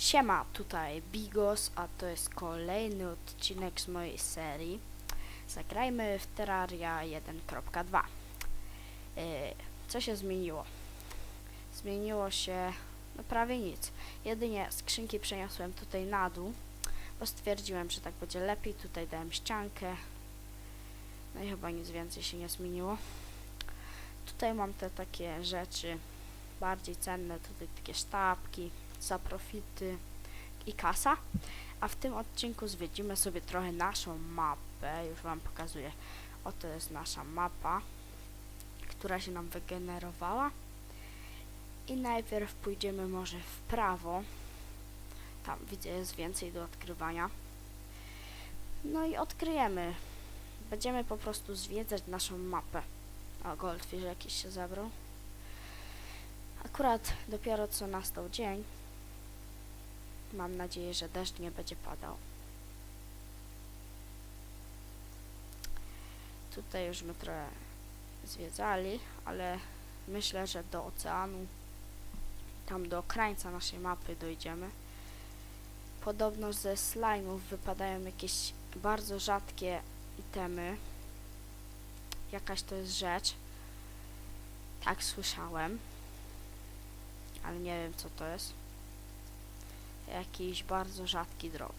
Siema, tutaj Bigos, a to jest kolejny odcinek z mojej serii. Zagrajmy w Terraria 1.2. Yy, Co się zmieniło? Zmieniło się no prawie nic. Jedynie skrzynki przeniosłem tutaj na dół, bo stwierdziłem, że tak będzie lepiej. Tutaj dałem ściankę. No i chyba nic więcej się nie zmieniło. Tutaj mam te takie rzeczy bardziej cenne, tutaj takie sztabki, za profity i kasa. A w tym odcinku zwiedzimy sobie trochę naszą mapę. Już Wam pokazuję. Oto jest nasza mapa, która się nam wygenerowała. I najpierw pójdziemy może w prawo. Tam widzę jest więcej do odkrywania. No i odkryjemy. Będziemy po prostu zwiedzać naszą mapę. O, Goldfish jakiś się zabrał. Akurat dopiero co nastał dzień. Mam nadzieję, że deszcz nie będzie padał. Tutaj już my trochę zwiedzali, ale myślę, że do oceanu, tam do krańca naszej mapy dojdziemy. Podobno ze slajmów wypadają jakieś bardzo rzadkie itemy. Jakaś to jest rzecz. Tak słyszałem. Ale nie wiem co to jest jakiś bardzo rzadki drop.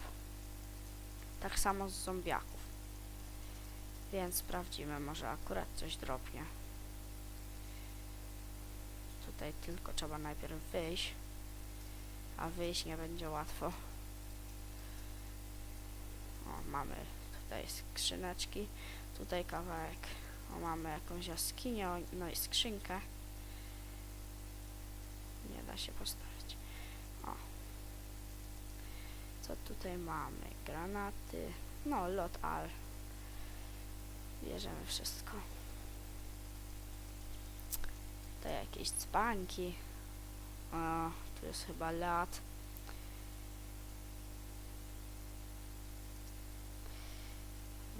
Tak samo z zombiaków. Więc sprawdzimy, może akurat coś dropnie. Tutaj tylko trzeba najpierw wyjść, a wyjść nie będzie łatwo. O, mamy tutaj skrzyneczki, tutaj kawałek, o, mamy jakąś jaskinię, no i skrzynkę. Nie da się postawić. Co tutaj mamy? Granaty. No, lot al. Bierzemy wszystko. Tutaj jakieś dzbanki. O, tu jest chyba lat.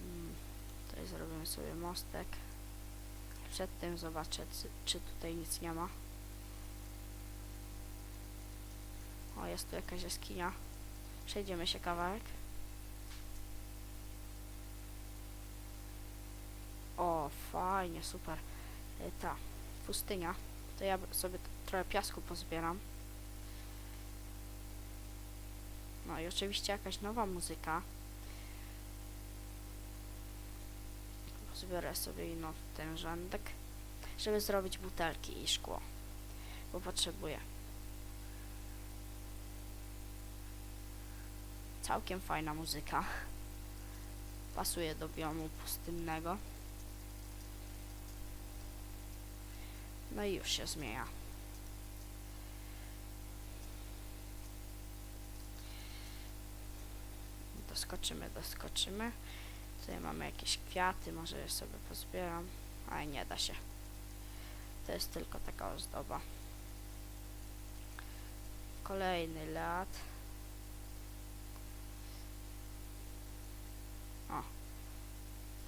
Mm, Tutaj zrobimy sobie mostek. Przed tym zobaczę, czy tutaj nic nie ma. O, jest tu jakaś jaskinia. Przejdziemy się kawałek. O, fajnie, super. E, Ta pustynia. To ja sobie trochę piasku pozbieram. No i oczywiście jakaś nowa muzyka. Zbiorę sobie ino ten rzędek, żeby zrobić butelki i szkło. Bo potrzebuję. Całkiem fajna muzyka. Pasuje do biomu pustynnego. No i już się zmienia. Doskoczymy, doskoczymy. Tutaj mamy jakieś kwiaty, może je sobie pozbieram. Ale nie da się. To jest tylko taka ozdoba. Kolejny lat.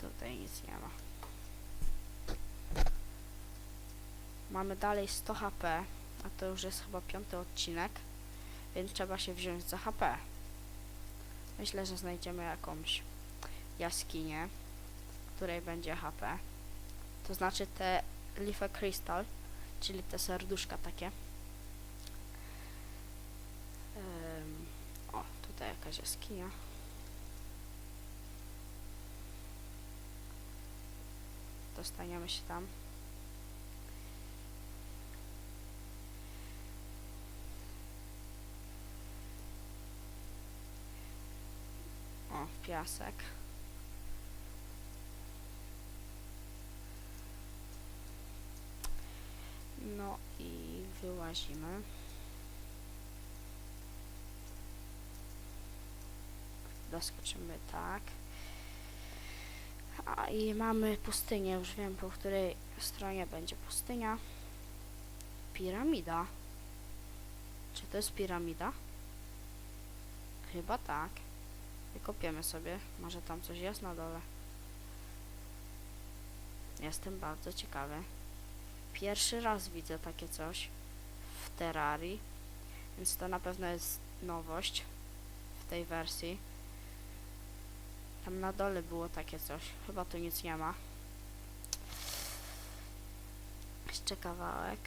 Tutaj nic nie ma. Mamy dalej 100 HP, a to już jest chyba piąty odcinek, więc trzeba się wziąć za HP. Myślę, że znajdziemy jakąś jaskinię, w której będzie HP. To znaczy te Leaf Crystal, czyli te serduszka takie. Ym, o, tutaj jakaś jaskinia. Dostaniemy się tam. O, piasek. No i wyłazimy. Doskoczymy tak. A i mamy pustynię, już wiem po której stronie będzie pustynia. Piramida. Czy to jest piramida? Chyba tak. Wykopiemy sobie. Może tam coś jest na dole. Jestem bardzo ciekawy. Pierwszy raz widzę takie coś w Terrarii. Więc to na pewno jest nowość w tej wersji. Tam na dole było takie coś. Chyba tu nic nie ma. Jeszcze kawałek.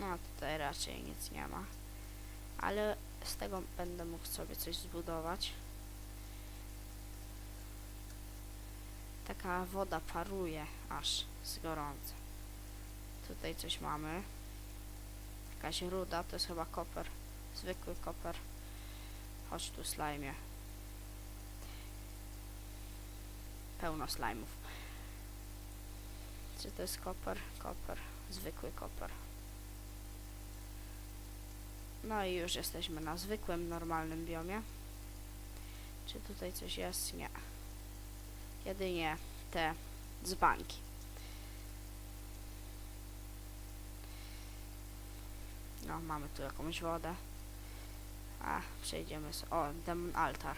No tutaj raczej nic nie ma. Ale z tego będę mógł sobie coś zbudować. Taka woda paruje aż z gorąca. Tutaj coś mamy. Jakaś ruda, to jest chyba koper. Zwykły koper. Chodź tu slajmie. Pełno slajmów. Czy to jest koper? Koper. Zwykły koper. No i już jesteśmy na zwykłym, normalnym biomie. Czy tutaj coś jest? Nie. Jedynie te dzbanki. No, mamy tu jakąś wodę. A, przejdziemy z... O, demon altar.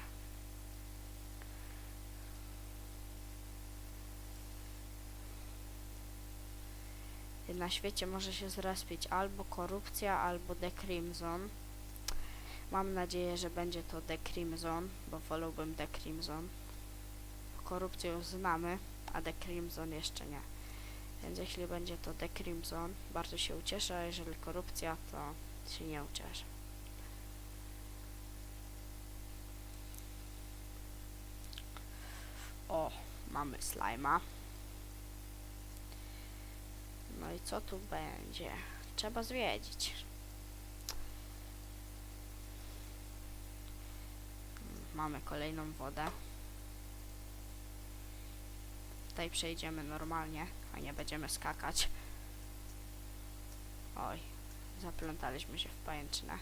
Na świecie może się zrespić albo korupcja, albo The Crimson. Mam nadzieję, że będzie to The Crimson, bo wolałbym The Crimson. Korupcję już znamy, a The Crimson jeszcze nie. Więc jeśli będzie to The Crimson, bardzo się ucieszę, a jeżeli korupcja, to się nie ucieszę. O, mamy slajma. No i co tu będzie? Trzeba zwiedzić. Mamy kolejną wodę. Tutaj przejdziemy normalnie, a nie będziemy skakać. Oj, zaplątaliśmy się w pajęczynę.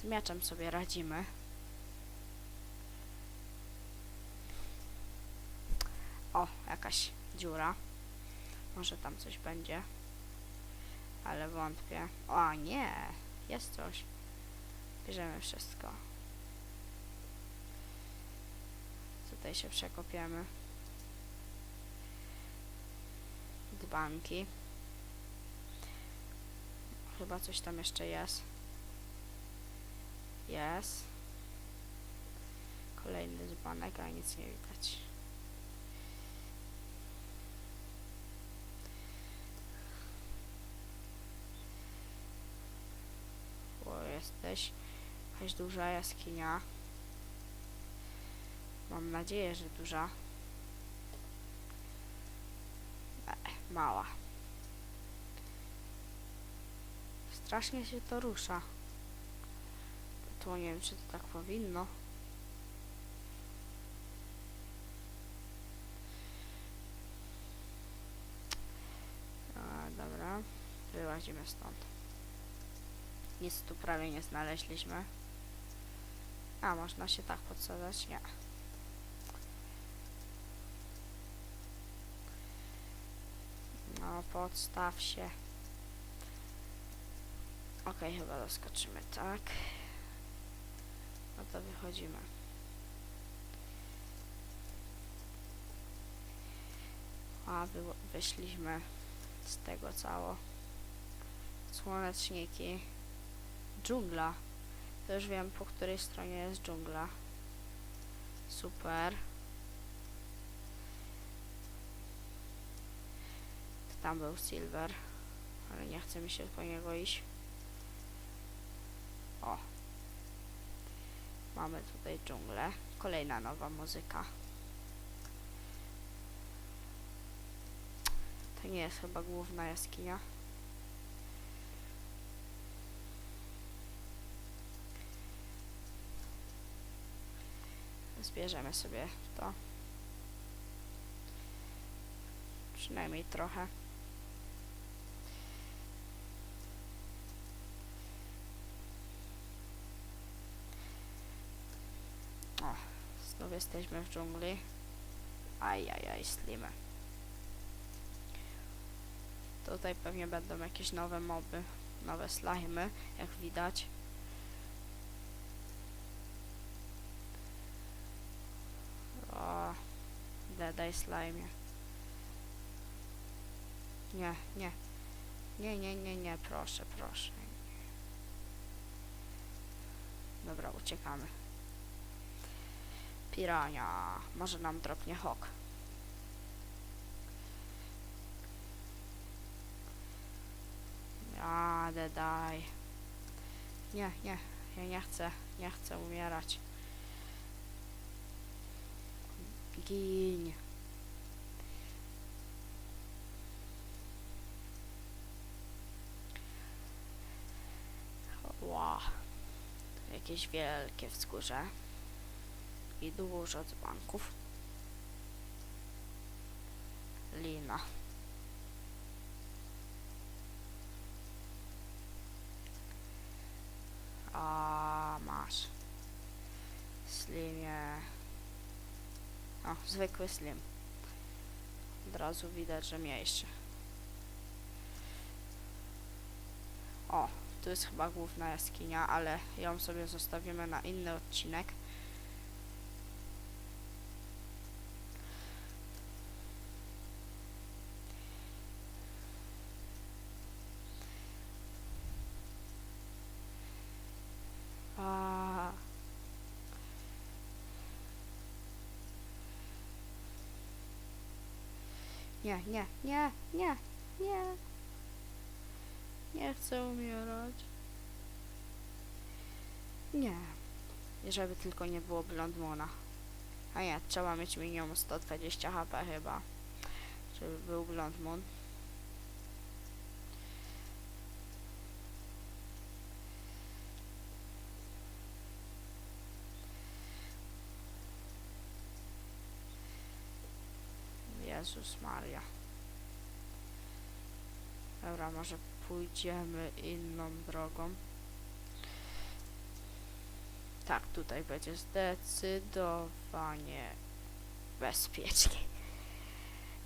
Z mieczem sobie radzimy. O, jakaś dziura. Może tam coś będzie. Ale wątpię. O, nie! Jest coś. Bierzemy wszystko. Tutaj się przekopiemy. Dbanki. Chyba coś tam jeszcze jest. Jest. Kolejny dzbanek, a nic nie widać. Bo jesteś jakaś duża jaskinia. Mam nadzieję, że duża. E, mała. Strasznie się to rusza. To nie wiem, czy to tak powinno. A, dobra. Wyłazimy stąd. Nic tu prawie nie znaleźliśmy. A, można się tak podsadzać? Nie. No, podstaw się. Okej, chyba doskoczymy, tak. To wychodzimy. A, wy, wyszliśmy z tego cało. Słoneczniki. Dżungla. To już wiem, po której stronie jest dżungla. Super. Tam był Silver, ale nie chce mi się po niego iść. O. Mamy tutaj dżunglę. Kolejna nowa muzyka. To nie jest chyba główna jaskinia. Zbierzemy sobie to. Przynajmniej trochę. O, znów jesteśmy w dżungli. Ajajaj, slimy. Tutaj pewnie będą jakieś nowe moby, nowe slimy, jak widać. O, gadaj slime. Nie, nie. Nie, nie, nie, nie, proszę, proszę. Dobra, uciekamy. Pirania. Może nam dropnie hok. Jadę, daj. Nie, nie, ja nie chcę, nie chcę umierać. Gin. Ła. Jakieś wielkie wzgórze. I dużo dzbanków. Lina. A masz. Slimie. O, zwykły slim. Od razu widać, że mniejszy. O, tu jest chyba główna jaskinia, ale ją sobie zostawimy na inny odcinek. A... Nie, nie, nie, nie, nie. Nie chcę umierać. Nie. Żeby tylko nie było blondmona. A nie, trzeba mieć minimum 120 HP chyba. Żeby był blondmon. Jezus Maria. Dobra, może pójdziemy inną drogą. Tak, tutaj będzie zdecydowanie bezpiecznie.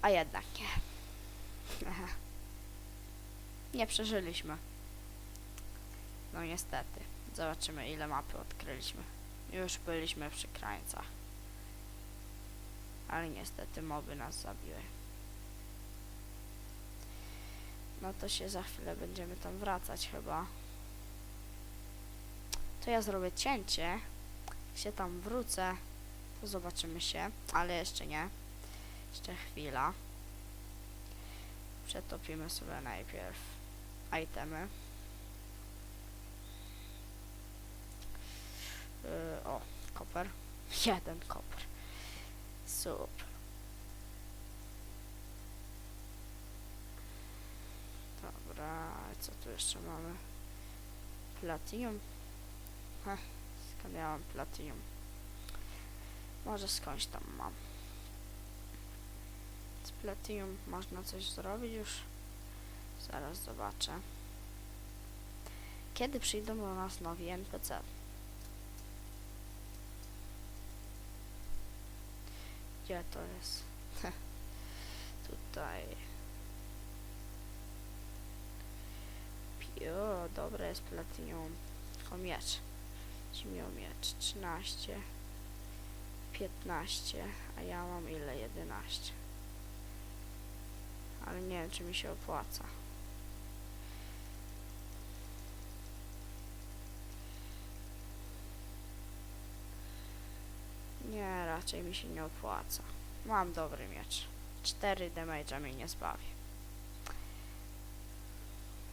A jednak nie. Nie przeżyliśmy. No niestety. Zobaczymy ile mapy odkryliśmy. Już byliśmy przy krańcach. Ale niestety moby nas zabiły. No to się za chwilę będziemy tam wracać chyba. To ja zrobię cięcie. Jak się tam wrócę, to zobaczymy się. Ale jeszcze nie. Jeszcze chwila. Przetopimy sobie najpierw itemy. Yy, o, koper. Jeden koper. Super. Dobra, co tu jeszcze mamy? Platinum? Heh, skąd ja mam platinum? Może skądś tam mam. Z platinum można coś zrobić już? Zaraz zobaczę. Kiedy przyjdą do nas nowi NPC? Gdzie to jest? Tutaj. O, dobre jest platinum. Tylko miecz. Ci miał miecz. 13. 15. A ja mam ile? 11. Ale nie wiem, czy mi się opłaca. Nie, raczej mi się nie opłaca. Mam dobry miecz. 4 damage'a mnie nie zbawi.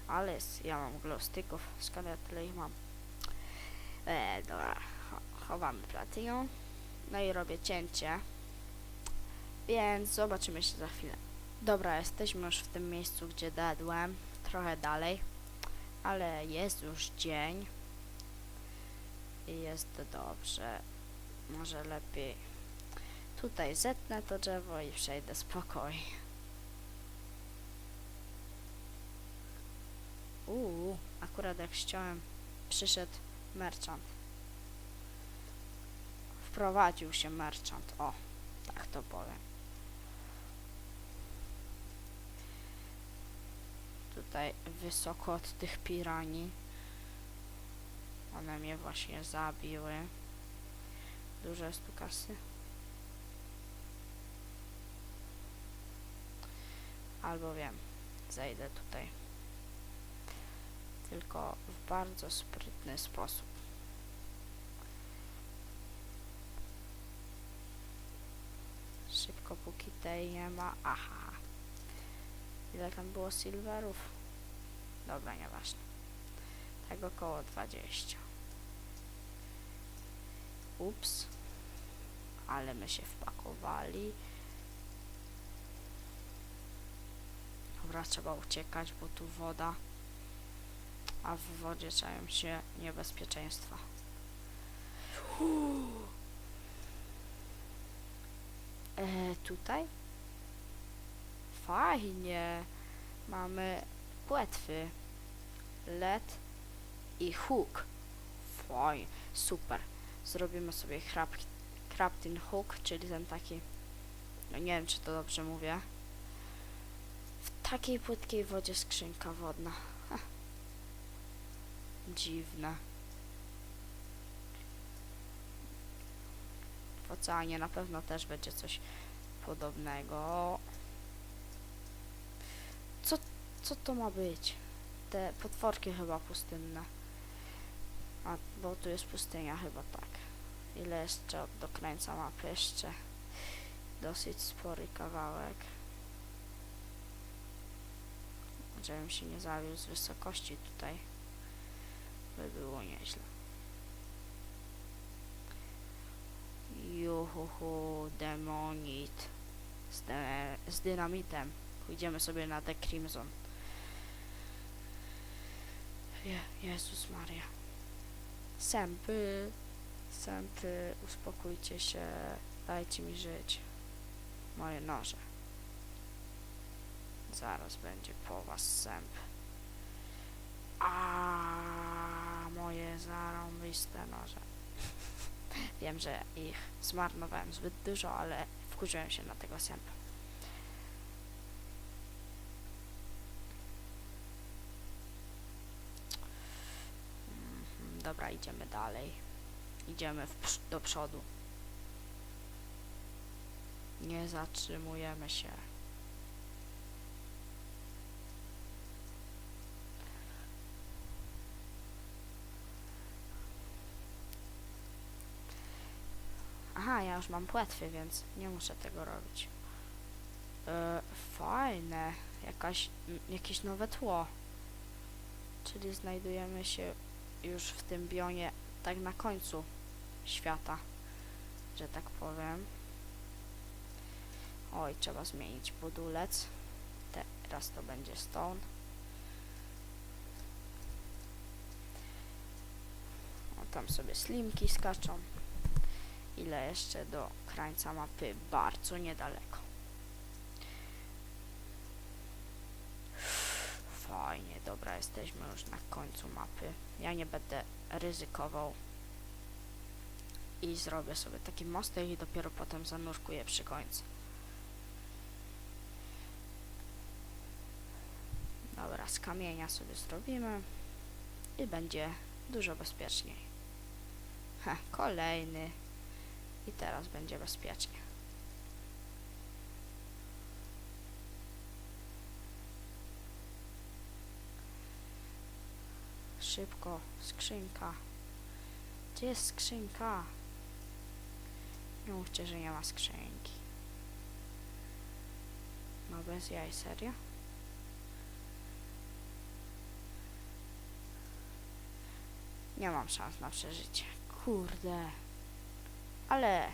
Ale ja mam glowsticków, skąd ja tyle ich mam? E, dobra, cho- chowamy platynę. No i robię cięcie. Więc zobaczymy się za chwilę. Dobra, jesteśmy już w tym miejscu, gdzie dadłem. Trochę dalej. Ale jest już dzień. I jest dobrze. Może lepiej tutaj zetnę to drzewo i przejdę spokojnie. Uuu, akurat jak chciałem, przyszedł merchant. Wprowadził się merchant, o, tak to powiem. Tutaj wysoko od tych piranii. One mnie właśnie zabiły. Dużo jest tu kasy. Albo wiem, zejdę tutaj. Tylko w bardzo sprytny sposób. Szybko, póki tej nie ma. Aha. Ile tam było silverów? Dobra, nieważne. Tak około 20. Ups. Ale my się wpakowali. Dobra, trzeba uciekać, bo tu woda. A w wodzie czają się niebezpieczeństwa. E, tutaj? Fajnie. Mamy płetwy. LED i hook. Fajnie, super. Zrobimy sobie crab, crafting hook, czyli ten taki, no nie wiem czy to dobrze mówię. Takiej płytkiej wodzie skrzynka wodna. Dziwne. W oceanie na pewno też będzie coś podobnego. Co, co to ma być? Te potworki chyba pustynne. A, bo tu jest pustynia chyba tak. Ile jeszcze do krańca mapy? Jeszcze dosyć spory kawałek. Żebym się nie zawiózł z wysokości tutaj. By było nieźle. Juhuhu, demonit. Z, de z dynamitem. Pójdziemy sobie na The Crimson. Je Jezus Maria. Sępy, sępy, uspokójcie się, dajcie mi żyć. Moje noże. Zaraz będzie po was sęp. A moje zarąbiste noże. Wiem, że ich zmarnowałem zbyt dużo, ale wkurzyłem się na tego sępa. Mhm, Dobra, idziemy dalej. Idziemy w do przodu. Nie zatrzymujemy się. Już mam płetwy, więc nie muszę tego robić. E, fajne. Jakaś, jakieś nowe tło. Czyli znajdujemy się już w tym bionie tak na końcu świata, że tak powiem. Oj, trzeba zmienić budulec. Teraz to będzie stone. O, tam sobie slimki skaczą. Ile jeszcze do krańca mapy? Bardzo niedaleko. Fajnie, dobra, jesteśmy już na końcu mapy. Ja nie będę ryzykował i zrobię sobie taki mostek i dopiero potem zanurkuję przy końcu. Dobra, z kamienia sobie zrobimy i będzie dużo bezpieczniej. Ha, kolejny i teraz będzie bezpiecznie. Szybko, skrzynka. Gdzie jest skrzynka? Nie mówcie, że nie ma skrzynki. No bez jaj, serio? Nie mam szans na przeżycie. Kurde. Ale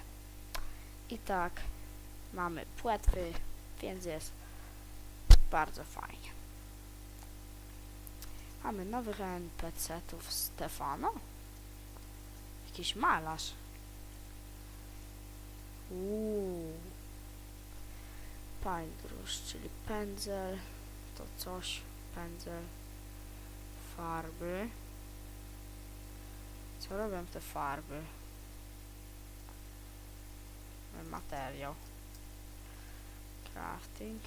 i tak mamy płetwy, więc jest bardzo fajnie. Mamy nowych NPC-ów Stefano. Jakiś malarz. Uuu. Paintbrush, czyli pędzel. To coś. Pędzel. Farby. Co robią te farby? materiał. Crafting.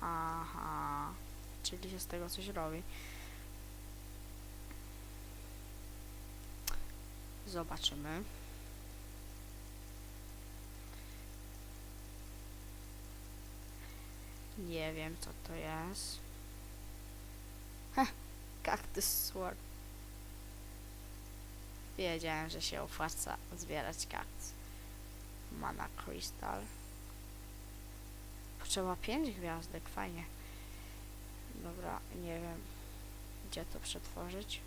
Aha, czyli się z tego coś robi. Zobaczymy. Nie wiem co to jest. Heh, kaktus sword. Wiedziałem, że się opłaca zbierać kaktus. Mana Crystal. Potrzeba 5 gwiazdek, fajnie. Dobra, nie wiem gdzie to przetworzyć.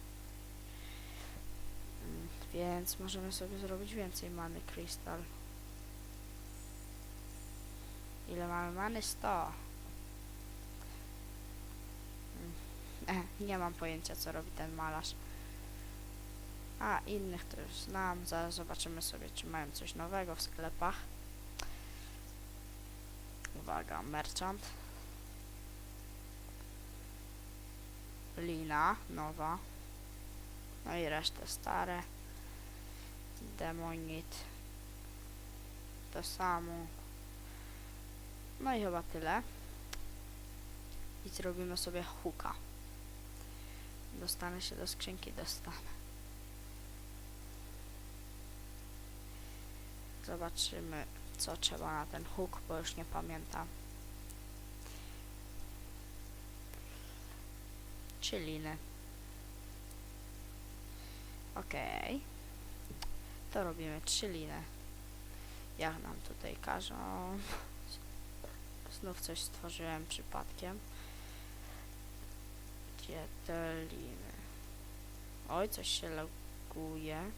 Mm, Więc możemy sobie zrobić więcej many Crystal. Ile mamy many? 100. Mm, nie mam pojęcia co robi ten malarz. A, innych to już znam. Zaraz zobaczymy sobie, czy mają coś nowego w sklepach. Uwaga, merchant. Lina, nowa. No i resztę stare. Demonit. To samo. No i chyba tyle. I zrobimy sobie huka. Dostanę się do skrzynki, dostanę. Zobaczymy, co trzeba na ten huk, bo już nie pamiętam. Trzy liny. Okej. To robimy trzy liny. Jak nam tutaj każą. Znów coś stworzyłem przypadkiem. Gdzie te liny? Oj, coś się loguje.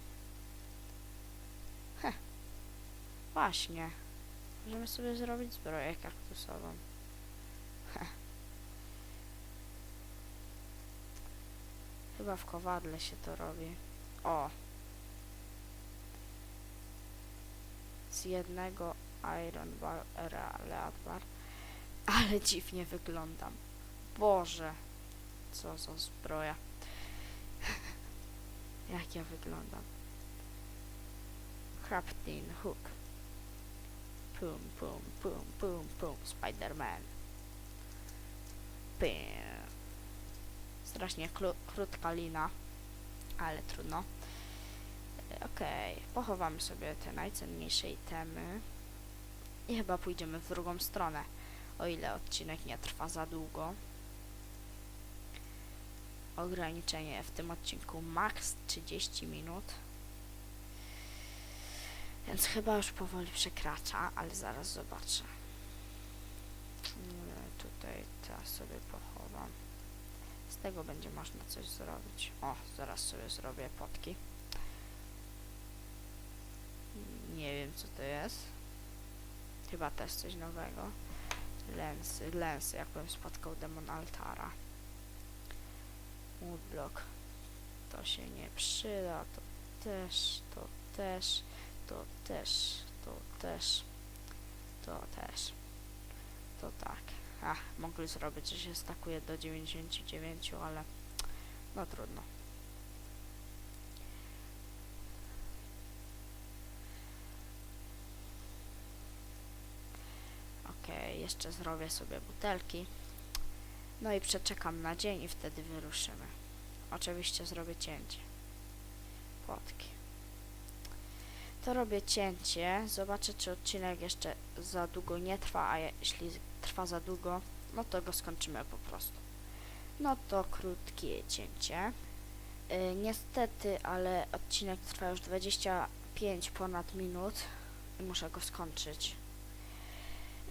Heh. Właśnie. Możemy sobie zrobić zbroję kaktusową. Heh. Chyba w kowadle się to robi. O! Z jednego Iron Bar, Bar. Ale dziwnie wyglądam. Boże! Co za zbroja. Jak ja wyglądam. Crafting Hook. Pum, pum, pum, pum, pum. Spider-Man. Pum. Strasznie krótka lina, ale trudno. E, Okej, pochowamy sobie te najcenniejsze itemy i chyba pójdziemy w drugą stronę, o ile odcinek nie trwa za długo. Ograniczenie w tym odcinku max 30 minut. Więc chyba już powoli przekracza, ale zaraz zobaczę. Mm, Tutaj teraz sobie pochowam. Z tego będzie można coś zrobić. O, zaraz sobie zrobię potki. Nie wiem co to jest. Chyba też coś nowego. Lensy, lensy, jakbym spotkał demon altara. Woodblock. To się nie przyda, to też, to też, to też, to też, to też. To tak. Ach, mogli zrobić, że się stakuje do 99, ale no trudno. Okej, jeszcze zrobię sobie butelki. No i przeczekam na dzień i wtedy wyruszymy. Oczywiście zrobię cięcie. Płotki. To robię cięcie. Zobaczę, czy odcinek jeszcze za długo nie trwa, a jeśli trwa za długo, no to go skończymy po prostu. No to krótkie cięcie. Y, niestety, ale odcinek trwa już 25 ponad minut i muszę go skończyć.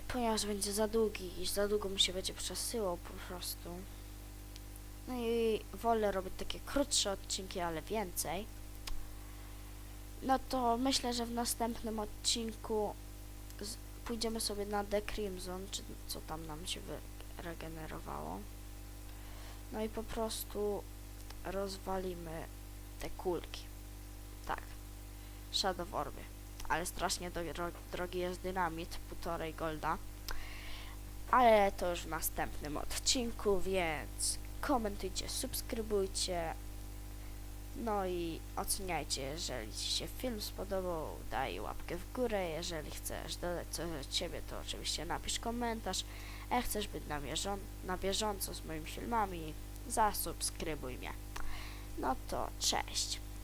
Ponieważ będzie za długi i za długo mi się będzie przesyłał po prostu. No i wolę robić takie krótsze odcinki, ale więcej. No to myślę, że w następnym odcinku pójdziemy sobie na The Crimson, czy co tam nam się wyregenerowało. No i po prostu rozwalimy te kulki. Tak. Shadow Orby. Ale strasznie dro drogi jest dynamit, półtorej golda. Ale to już w następnym odcinku, więc komentujcie, subskrybujcie. No i oceniajcie, jeżeli Ci się film spodobał, daj łapkę w górę. Jeżeli chcesz dodać coś od Ciebie, to oczywiście napisz komentarz. A chcesz być na, na bieżąco z moimi filmami, zasubskrybuj mnie. No to cześć.